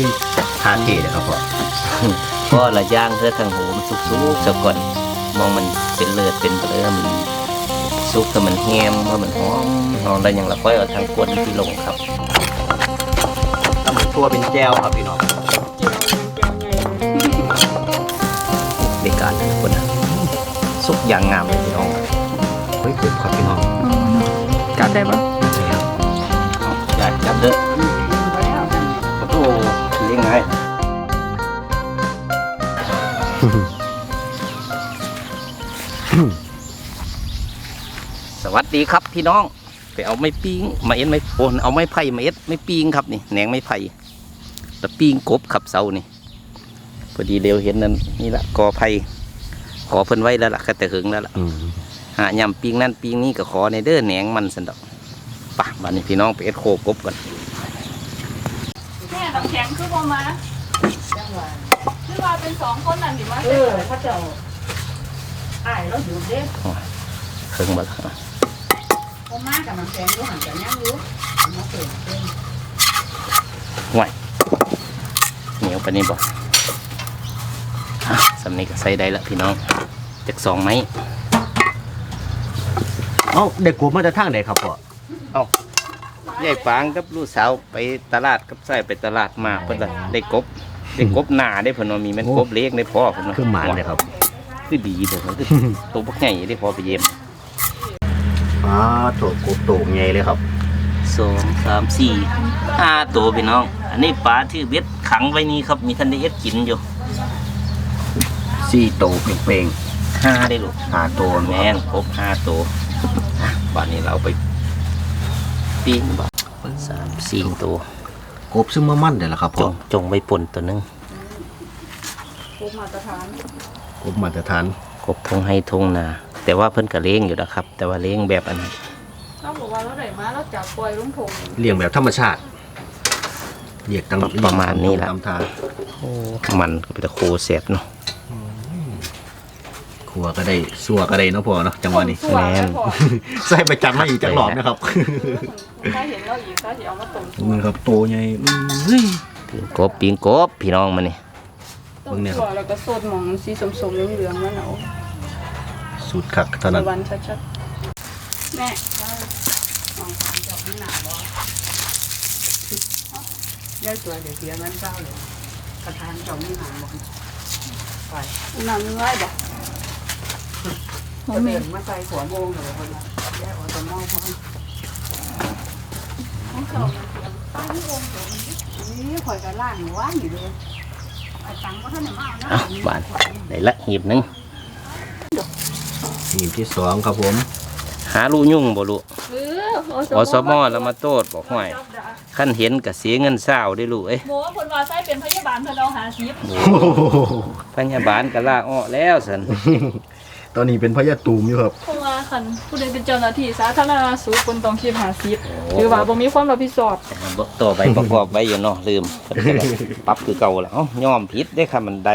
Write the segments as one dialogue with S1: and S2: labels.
S1: คือทาเทเลยครับพ่อ
S2: ก็ละย่างเพื่อทางโหมสุกๆซะก่อนมองมันเป็นเลือดเป็นเปลือมันสุกถ้ามันแฮมว่ามันหอมหอมแล้วอย่างละค่อยเอาทางกวนที่ลงครับ
S1: ตำทั่วเป็นแจวครับพี่น้อง
S2: ในการนะทุกคนนะสุกอย่างงามเลยพี่น้องเฮ้ยเกิดครับพี่น้อง
S3: จับได้ปะ
S2: ดีครับพี่น้องไปเอาไม้ปิ้งมาเอ็ดไม้โอนเอาไม้ไผ่มาเอ็ดไม้ปิ้งครับนี่แหนงไม้ไผ่แล้วปิ้งกบขับเสานี่พอดีเดียวเห็นนั่นนี่ละกอไผ่ขอเพิ่นไว้แล้วล่ะก็แต่หึงแล้วล่ะ
S1: อืม
S2: หายำปิ้งนั่นปิ้งนี่ก็ขอในเด้อแหนงมันสันดอกป่ะบัดนี้พี่น้องไปเอ็ดโคกบกัน
S3: แม่น้ำแข็งคือประมาณคือว่าเป็นสองคนนั่นดิมา
S4: เออเขาเจ้าอ้ายเราอยู่เด้
S2: เคิงมาแล้ว
S4: พอมากับมันแพงอยู่หันกันยังอยู่มาเปิดเป็น
S2: ห่วยเหนียวปานนี้บ่อะสำนี้ก็ใส่ได้ละพี่น้องจากสองไม้
S1: เอ้าเด็กกลัวมาจะทางไหนครับพ่อ
S2: ยายฟางกับลูกสาวไปตลาดกับใส่ไปตลาดมาเพิ่นละได้กบได้กบหนาได้เพิ่นว่ามีแม่นกบเล็กได้พ่อเพิ่นว่า
S1: คือหมานเลยครับ
S2: คือดีเด้อคือตัวบักใหญ่ได้พอไปเยี่ยม
S1: อ๋อโถกบโตใหญ่เลยครับ
S2: สองสามสี่ห้าตัวพี่น้อง อันนี้ปลาที่เบ็ดขังไว้นี่ครับ มีท่านได้เอ็ดกินอยู่
S1: สี่โตเป่ง
S2: ห้าได้ลูก
S1: ๆหาตัว
S2: แม่นครบห้าตัวอะบ้านนี้เราไปปิ้งบ่สามสี่ตัว
S1: กบซึ่งมามั่นเดี๋ยวละครับ
S2: จ
S1: พ่อง
S2: จงไว้ป่นตัวหนึง
S3: พวกมาตรฐาน
S1: กบมาตรฐาน
S2: กบทงให้ทงนา แต่ว่าเพิ่นก็เลี้ยงอยู่นะครับ แต่ว่าเลี้ยงแบบอันนั้น
S3: เราบอกว่าเราได้มาเราจับปล่อยลุงทง
S1: เลี้ยงแบบธรรมชาติเรียกตั้ง
S2: ประมาณนี้แหละ
S1: ตามทาง
S2: โอ้มันก็เป็นตะโคเสร็จเนาะ
S1: ครัวก็ได้สัวก็ได้เนาะพ่อเนาะจังหวะนี้
S3: สวยแล้วพอ
S1: ใส่ประจันมาอีกจังหลอบนะครับ
S3: ถ้าเห็นเราอีกก็จะเอามาต้ม
S1: นี่ครับโตใหญ่อื้อเฮ้ย
S2: ปิ้งกบปิ้งกบพี่น้องมานี่
S3: ต้มถั่วแล้วก็สดหมองสีสมๆเหลืองๆแล้วเนาะ
S1: สุดคักเท่านั้น
S3: วันชัดๆแม่มองความจอบไม่หนาบ่ได้สวยเดี๋ยวเสียเงินเจ้าเลยกระทานจอบไม่หนาบ่ไปน้ำมันไหวบ่
S4: จะเดินมาใส่หัวโมงเลยคนละแยกออกจากหม้อพร้อม
S3: ของเขาป้าที่วงเดี๋ยวมัน
S4: นี่ข่อยกับล่างว่างอยู่เลย
S3: ไอ้ตังค์ก็ท่านได้มาเอานะ
S2: เอ้าบ้านได้ละหีบหนึง
S1: ทีมที่สองครับผม
S2: หาลูกยุ่งบ่ลูก
S3: เออ
S2: อสมอแล้วมาโตดบอกห่วยขั้นเห็นก็เสียเงินเศร้าได้ลูกเอ้ย
S3: หมอคนว่าใส่เป็นพยาบาลเพิ่นเอาหาซิบ
S2: พยาบาลก็ลาอ้อแล้วสัน
S1: ตอนนี้เป็นพญาตูมอยู่ครับ
S3: เพราะว่าคันผู้ใดเป็นเจ้าหน้าที่สาธารณสุขคนต้องคิดหาซิบหรือว่าบ่มีความรับผิดชอบ
S2: บอกต่อไปประกอบไว้อยู่เนาะลืมเพิ่นก็เลยปรับคือเก่าแล้วเอ้าย่อมผิดได้ค่ะมันได้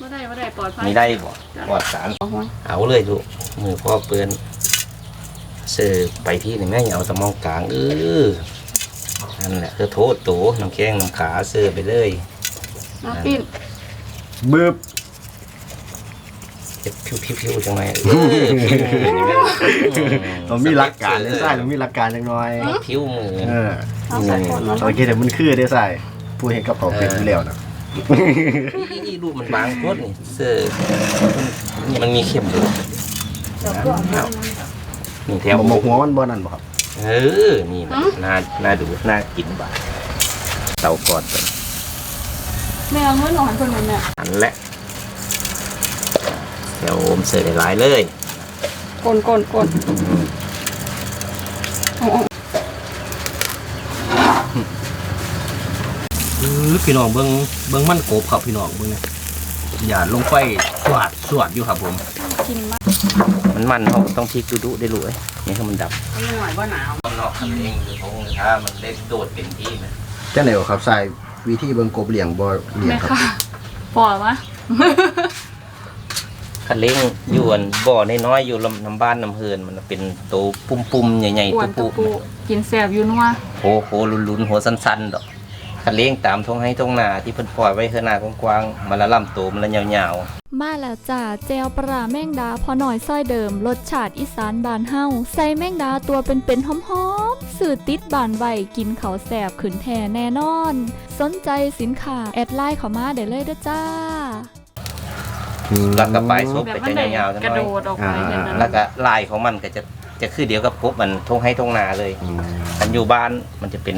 S3: บ่ได้บ่ได้ปลอดภัย
S2: ไม่ได้บ่ปลอดสาร เอาเลยลูกมือพ่อเปื้อนเสือไปที่นี่แม่อย่าเอาสมองกลางเออนั่นแหละคือโทษโตน้ำแข้งน้ำขาเสือไปเลย
S3: มาปิ้น
S1: บึบ
S2: เจ็บพิวๆๆจังไงเออ
S1: ต้องมีหลักการได้ใส่ต้องมีหลักการจังหน่อย
S2: พิวมือ
S1: เออ
S3: เอาใส่ก่อนเนาะ
S1: โอเคเดี๋ยวมันคือได้ใส่ผู้เห็นกระเป๋าเป็นอยู่แล้วนะ
S2: อีรูปมันบางโคตรนี่เสื้อนี่มันมีเข็มอยู่นี่แถว
S1: บ่หมกหัวมันบ่นั่นบ่ครับ
S2: เออ นี่นะน่าน่าดูน่ากินบ่าเตากอดเป็น
S3: แม่เอาเงินของหันเพิ่นนั่นน่ะ
S2: อันแหละแถวผมเสื้อหลายๆเลย
S3: กนกนกนเอาเอา
S1: เออ พี่น้องเบิ่งเบิ่งมันโกบครับพี่น้องเบิ่งเนี่ยอย่าลงไฟสวดสวดอยู่ครับผม
S3: กินมาก
S2: มันมันเขาต้องพลิกดุๆได้รู้ไอ้นี่ให้มันดับ
S4: มันหน่อยว่าหนาว
S2: นอกทำเองหรือของถ้ามันเล็กโดดเป็นที่นะ
S1: จังได๋ครับใส่วิธีเบิ่งกบเลี้ยงบ่เลี้ยง
S3: แม่
S1: ครับ
S3: ค่ะปอมะ
S2: คันเล้งอยู่อันบ่อน้อยๆอยู่ลำน้ำบ้านน้ำเฮือนมันเป็นโตปุ่มๆใหญ่
S3: อ้ว
S2: ๆ
S3: น
S2: ตุ
S3: ตะ
S2: ปุ
S3: ปูกินแซ่บอยู่นัว
S2: โหโหลุนๆหัวสั้นๆดอก คันเลี้ยงตามทงให้ทงนาที่เพิ่นปล่อยไว้เฮือนากว้างๆมันละลำโตมันละยาว
S5: มาแล้วจ้าเจลปลาแมงดาพอหน่อยซ้อยเดิมรสชาติอีสานบานเฮาใส่แมงดาตัวเป็นๆหอมๆสื่อติดบานไวกินเขาวแสบขืนแท่แน่นอน สนใจสินค้า แอดไลน์เข้ามาได้เลยเด้อจ้า
S2: ๆแล้วก็ปลายซุป
S3: แบบ
S2: ก็
S3: มัน
S2: จะ
S3: ได้
S2: ยาวๆจัง
S3: กระ
S2: ห
S3: โด
S2: น่อย
S3: ดออกไปเห็นนั้น
S2: แล้วก็ลายของมันก็จะจะคือเดียวกับกบมันทงให้ทงนาเลย
S1: อืม
S2: คันอยู่บ้านมันจะเป็น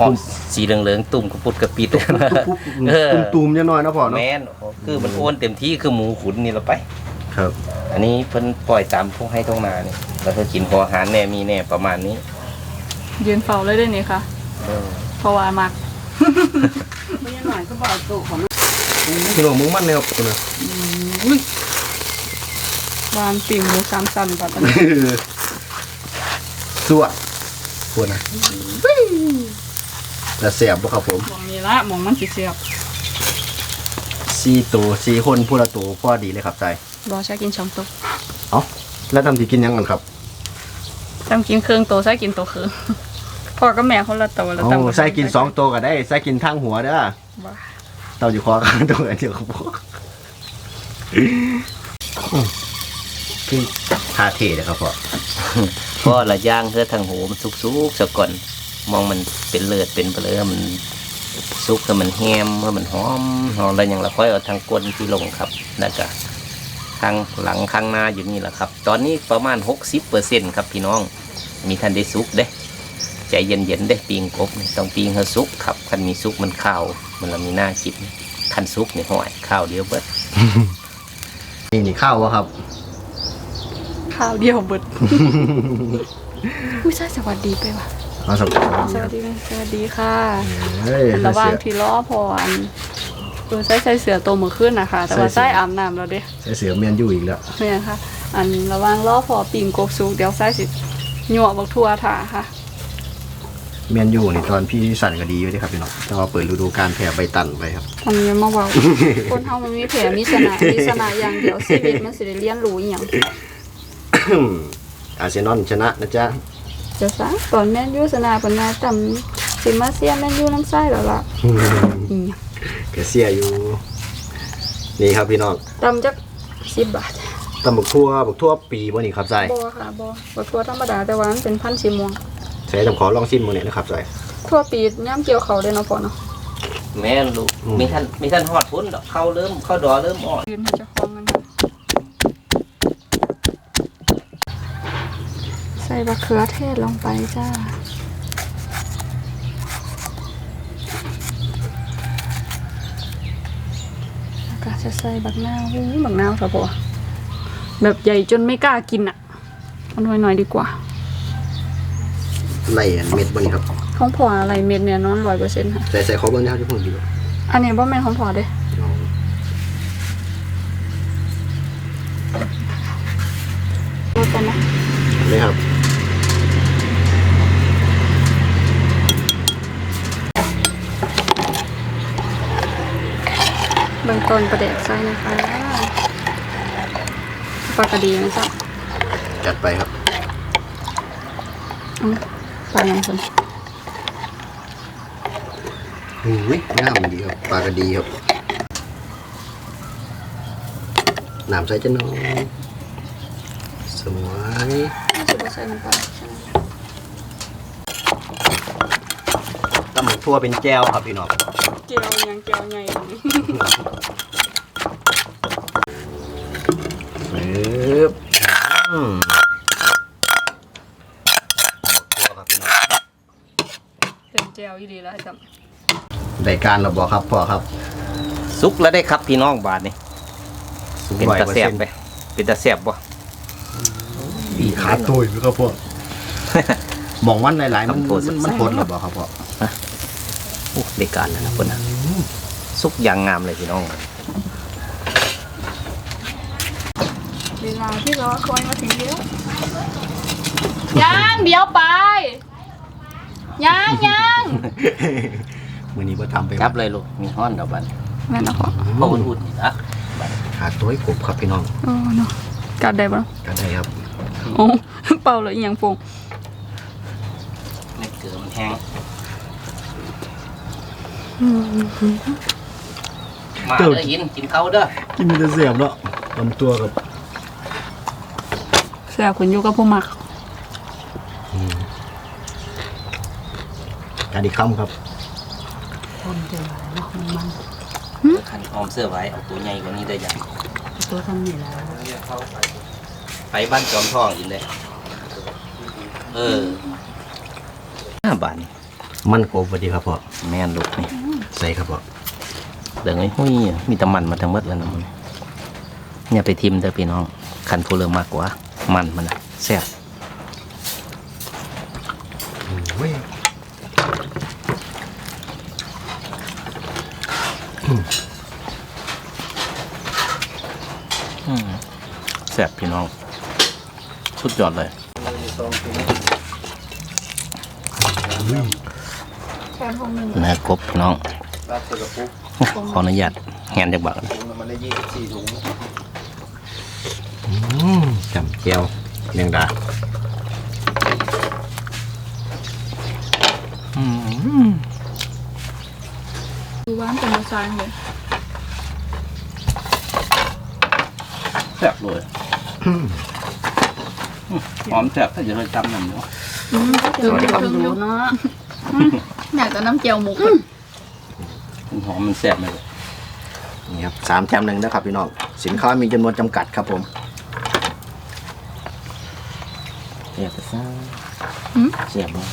S2: หอมสีเหลืองๆตุ่มกระปุดกระปิด
S1: ปุ๊บ
S2: เออ
S1: ตุ่มๆจะน้อยนะพ่อเนาะ
S2: แม่นคือมันอ้วนเต็มที่คือหมูขุนนี่เราไป
S1: ครับ
S2: อันนี้เพิ่นปล่อยตามทงให้ทงนานี่แล้วก็กินพออาหารแน่มีแน่ประมาณนี้
S3: ยืนเฝ้าเลยได้นี่ค่ะ
S2: เออ
S3: เพราะว่ามัก
S4: ไม่ยังหน่อยก็บอกตุของมัน
S1: พี่น้องมึงมันเลยครับคุณนะ
S3: วานปิ่งหมูสามสันแบบนี้
S1: สวดควรนะ แล้วเสียบบ่ครับผม
S3: มองนี่ละมองมันสิเสียบ
S1: สี่ตัวสี่คนพูดละตัวพอดีเลยครับใจ
S3: รอใช้กินช่องโตะ
S1: เอ้าแล้วทำที่กินยังกันครับ
S3: ตำกินเครื่องโตใช้กินโตคือพ่อกับแม่คนละโตแล้ว
S1: โอ้
S3: ตำ
S1: ใส่กินสองตัวก็ได้ใส่กินทั้งหัวเด้อ
S3: บ้า
S1: เต่าอยู่คอกันตัวเดียวครับพ่อคือทาเทเลยครับพ่อ
S2: ก็ละย่างเพื่อทางหูมันสุกๆซะก่อน มองมันเป็นเลือดเป็นเปลือมันสุกให้มันแฮมให้มันหอมหอมแล้วอย่างละค่อยเอาทางก้นที่ลงครับแล้วก็ทางหลังข้างหน้าอยู่นี่แหละครับ ตอนนี้ประมาณ 60%ครับพี่น้อง มีท่านได้สุกเด้ใจเย็นๆได้ปิงกบนี่ต้องปิงให้สุกครับคันมีสุกมันข้าวมันละมีหน้ากินคันสุกนี่ห่วยข้าวเดียวเบิด
S1: นี่นี่ข้าววะครับ
S3: ข้าวเดียวเบิดอุ้ยใช่สวัสดีไปว่ะ
S1: เอาสัก
S3: สวัสดีไหมสวัสดีค่ะ
S1: เฮ้ย
S3: ระหว่าง
S1: เสีย
S3: ที่ล้อพออันเออใส่ใส่เสือโตวมือขึ้นนะคะแต่ว่า
S1: ใส่
S3: ใส่
S1: เสื้อ
S3: อาบน้ำแล้วเด้
S1: เสียเสือเมียนอยู่อีกแล้ว
S3: เนี่ยค่ะ อันระหว่างล้อพอปิ่งกบสุกเดี๋ยวใส่สิหยวกบักทั่วถาค่ะ
S1: เมียนอยู่นี่ตอนพี่สั่นก็ดีอยู่เด้ครับพี่น้องแต่ว่าเปิดฤดูกาลแผ่ใบตันไปครับ
S3: ทำยังมาเว้าคนเฮามันมีแผลมีชนะมีชนะอย่างเดียวชีวิตมันสิได้เรียนรู้อหย่าง
S1: อาร์เซนอลชนะนะจ๊ะ
S3: จะซะตอนแม่นยูชนะปนนาจำสิมาเซียแม่นยูน้ำไส้แล้วล่ะอีหยัง
S1: เกเสียอยู่ นี่ครับพี่น้อง
S3: จำจักสิบบาท
S1: ตำบักทั่วบักทั่วปีบ่นี่ครับใส่
S3: บ่ค่ะบ่บ่ทั่วธรรมดาแต่ว่ามันเป็นพันธุ์สีม่วง
S1: ใส่จำขอลองชิมมื้อนี้นะครับใส่
S3: ทั่วปีย่ำเกี่ยวเขาได้เนาะพ่อเนาะ
S2: แม่นลูก
S1: อืม
S2: มีท่านมีท่านหอดพุ่นดอกเข้าเริ่มเข้าดอเริ่มอ่อน
S3: ยืนให้เจ้าของกันค่ะ ส่บักเขือเทศลงไปจ้าแล้วก็จะใส่บักนาวอู้บักนาวค่ะพ่อแบบใหญ่จนไม่กล้ากินอะเอาหน่อยหน่อยๆดีกว่า
S1: ไล่อันเม็ดบ่นี่ครับ
S3: ของพ่ออะไรเม็ดเนี่ยนอนร้อยเปอร์เซ็นต์ค่ะ
S1: ใส่ใส่ขอเบิ่งนะครับที่ผมดี
S3: อันนี้บ่แม่นของพ่อเด้ ต้นประเด็กใส่นะคะปลากระดีนะจ๊ะ
S1: จัดไปครับ
S3: อืมปลาอย่างคน
S1: อุ้ยงามดีครับปลากระดีครับน้ำใส่จะน้อยสวย
S3: ไม่ใช่ว่าใส่น้ำปลาใช่ไหม
S1: ตำบักทั่วเป็นแก้วครับพี่น้อง
S3: เกี๊ยวยังเกี๊ยวใหญ่อย่างนี้
S1: ปึ๊บอืมทั่วครับพี่น้อง
S3: เป็นเจียวอีดีแล้วจ้ะ
S1: ได้การเราบอกครับพ่อครับ
S2: สุกแล้วได้ครับพี่น้องบาทนี่
S1: สูง
S2: เป็น
S1: ร้อย
S2: ตา
S1: เปอร์
S2: แสบ
S1: เซ็นต์
S2: ไป เป็นตาแสบบ่
S1: ดีขาตุยครับพ่อมองวันหลายๆมัน
S2: คำพูด
S1: มันมัน
S2: แซ่บ
S1: ผลหรือเปล่าครับพ่อ
S2: โอ้ได้การแล้วนะคนนะสุกอย่างงามเลยพี่น้อง
S3: เวลาที่รอคอยมาถึงเดียวยังเดี๋ยวไปยังยัง
S1: มือนี้พ่ทำไป
S2: จับเลยลูก มีห้อนดอกบัน
S3: แม่นนะพ่อ
S2: เขาอุ่นๆนี่นะ
S1: ขาตัวให้กบครับพี่น้อง
S3: โอ้เนาะกัดได้ปะ
S1: ก็ได้ครับ
S3: โอ้เป่าเลยอหยังฟง
S2: ในเกลือมันแห้งมาเด้อยินกินเขาวเด้อ
S1: กินมันจะเสียบเนาะลำตัวกับ
S3: แซ่บขึ้นอยู่กับผู้มัก
S1: การดีคำครับ
S4: คนเจอเนาะมันมัน
S2: ขันหอมเสื้อไว้เอาตัวใหญ่กว่านี้ได้ยัง
S4: ตัวทำนี่แล้ว
S2: ไปบ้านจอมทองอีกเลยเออห้าบาทนี่
S1: มันโกบพอดีครับพ่อ
S2: แม่นลูกนี่
S1: ใส่ครับพ่อ
S2: เดี๋ยวไอ้หุ้ยมีแตะมันมาทั้งหมดแล้วนะมันอย่าไปทิมเด้อพี่น้องคันผู้เริ่มมากกว่า มันมันนะแซ่บ
S1: เว้ย
S2: อืมแซ่บพี่น้อง สุดยอดเลย
S3: แค่ห้องนึง
S2: เนื้อกบพี่น้อง ขออนุญาตแหนจากบักนะ
S1: อืม จำเจียวเลียงดา
S2: อืม
S3: ดูว่านเป็นมาซานเลย
S2: แซ่บเลยหอมแซ่บถ้าจะเคยจำนั่นเนาะ
S3: อืม
S4: เจอคนดูเนาะ
S3: อยากจะน้ำเจียวหมู
S2: หอมมันแซ่บเลย
S1: นี่ครับสามแถมหนึ่งนะครับพี่น้อง สินค้ามีจำนวนจำกัดครับผม
S2: แซ่บซ่าแซ่บมาก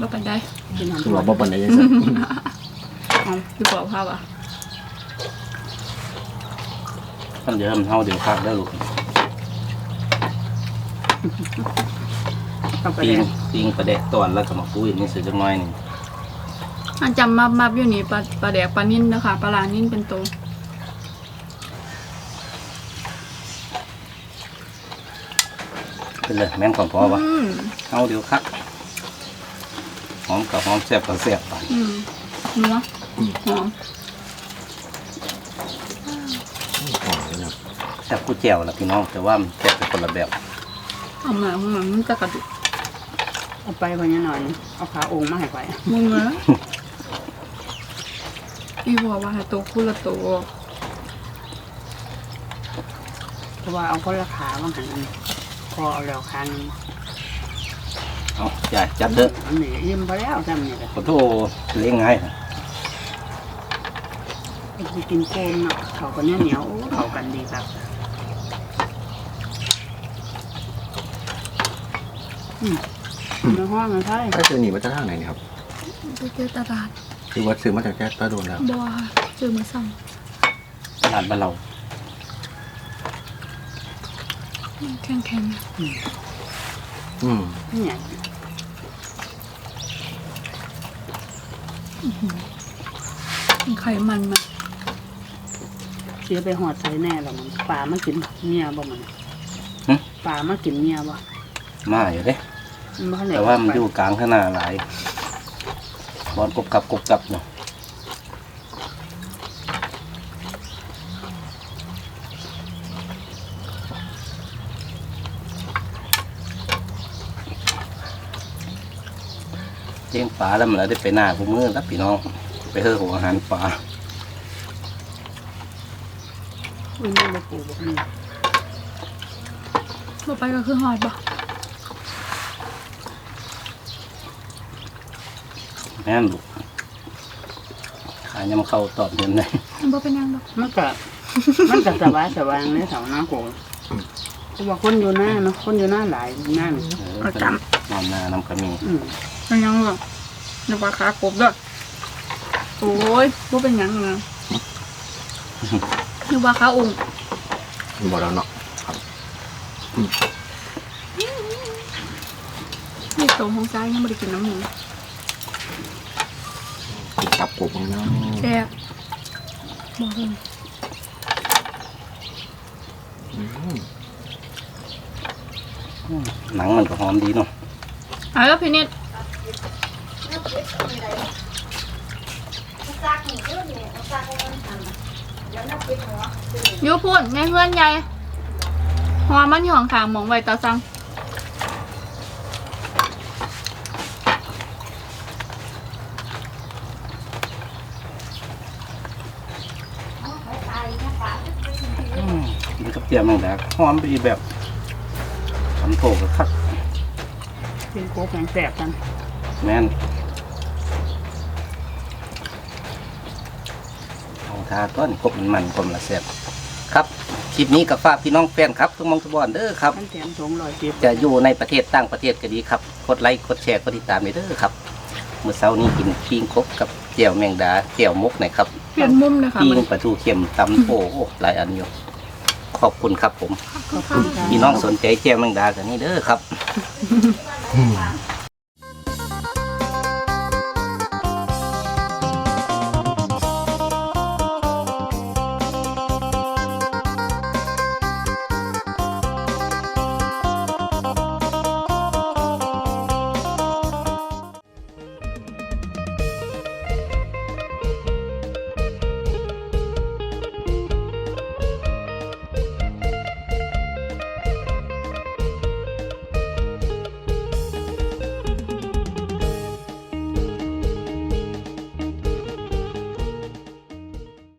S3: บ่เป็นได้
S4: กินหอม
S1: คือว่าบ่ปานใดยังไง
S3: เอาพี่บอกภาพอะ
S2: ท่านเดี๋ยวทำเท่าเดี๋ยวคักได้อลูก
S4: ต้องไป
S2: ปิ
S4: แด
S2: ง
S4: ง
S2: ปิงประเดกตอนแล้วก็มาปุ้ยนี่เสือจังน้อยหนี่ง
S3: อันจำมามาอยู่นี่ปลาปลาแดกปลานิ่นนะคะปลาลานิ่นเป็นตัว
S2: เป็นเลยแม่นก่อนพอวะ
S3: อืม
S2: เอาเดี๋ยวคักหอมกับหอมแซ่บกับแซ่บไป
S3: อืมเนื้อหอม
S2: แซ่บกู้แจ่วละพี่น้องแต่ว่ามันแซ่บเป็นคนละแบบ
S3: เอามาข้างหลังมันจะกระดูก
S4: เอาไปวันนี้หน่อยเอาขาองค์มาให้ไป
S3: มึงเหรอพี่บอกว่าให้ตัวคู่ละตัว
S4: เพราะว่าเอาคนละขามาหันพ อเอาแล้วขานึง
S2: เอาใหญ่จัดเถอะ
S4: อันนี้ยิ้มไปแล้วจำนี่แหละ
S2: ขอโทษเลี้ยงง่ายนะ
S4: จะกินโคนเนาะเขากันเหนียวเหนียวโอ้เขากันดีครับอืมในห้องนะใช่
S1: ถ้าเจอหนีมาจากทางไหนเนี่ยครับ
S3: ไปเจอตลาด
S1: คือว่าซื้อมาจากแจ๊ตาโดนแล้ว
S3: บัวค่ะเจอมาสั่ง
S2: ตลาดบ้านเรา
S3: แข็งแข็ง
S1: อืม
S4: เนี่ย
S3: ไขมันมา
S4: เสียไปหอดใส่แน่แล้วมันปลามากินเมียบ่มันปลามากินเมียบ่
S2: มาอยู่เด้
S4: มันบ่ทันได้
S2: แต่ว่ามันอยู่กลางข้างหน้าหลายบอลกบกับกบกับเนาะ ลี้ยงปลาแล้วมันแล้วได้ไปหน้าพวกมือแล้วพี่น้อง ไปเฮอหัวอาหารปลา
S4: มันไม่ได้ปลูกแบบนี้
S3: ต่อไปก็คือหอดบ่
S2: แม่นลูกขายยำเข้าตอบเย็นเลย
S3: มันบ่เป็นหยังดอก
S4: มันก็ มันก็สบายสบายเลยแถวหน้าโกงเพราะว่าคนอยู่หน้าเนาะคนอยู่หน้าหลายหน้านี่
S2: เออเป็นนอนหน้าน้ำกระมี
S4: อืม
S3: เป็นหยังหรอกนึกว่าขากบด้วยโอ้ยบ่เป็นหยังนะนึกว่าขาองค์
S1: บอกแล้วเนาะ
S3: นี่โตของซ้ายยังบ่ได้กินน้ำหมู
S1: ตับกบของเนาะ
S3: แซ่บบอกเลย
S2: หนังมันก็หอมดีเนาะ
S3: เอาแล้วพี่นิด ยูพูดในเพื่อนใหญ่หัวมันอยู่ของขางมองไว้ตาซังมันกับ
S2: เตียมนั่นแหละหอมไปแบบขันโผล่กับคัก
S4: เป็นโคกแข็งแสบกัน
S2: แม่น ทาต้นกบมันมันกลมละเสียบครับคลิปนี้กับฝากพี่น้องแฟนครับทุกหมองทุกบอนเด้อครับ
S4: มันแถมสองร้อยสิบ
S2: จะอยู่ในประเทศต่างประเทศก็ดีครับกดไลค์กดแชร์กดติดตามไปเด้อครับเมื่อเช้านี้กินปิ้งครบกับเจียวแมงดาเจียวมุกหน่อยครับ
S3: เปลี่ยนมุมเลยค่ะ
S2: ปิ้
S3: มัน
S2: งปลาทูเค็มตำโอ้โอ้หลายอันอยู่ขอบคุณครับผม
S4: ขอบคุณค่ะ
S2: พี่น้องสนใจเจียวแมงดากันนี่เด้อครับ
S1: อืม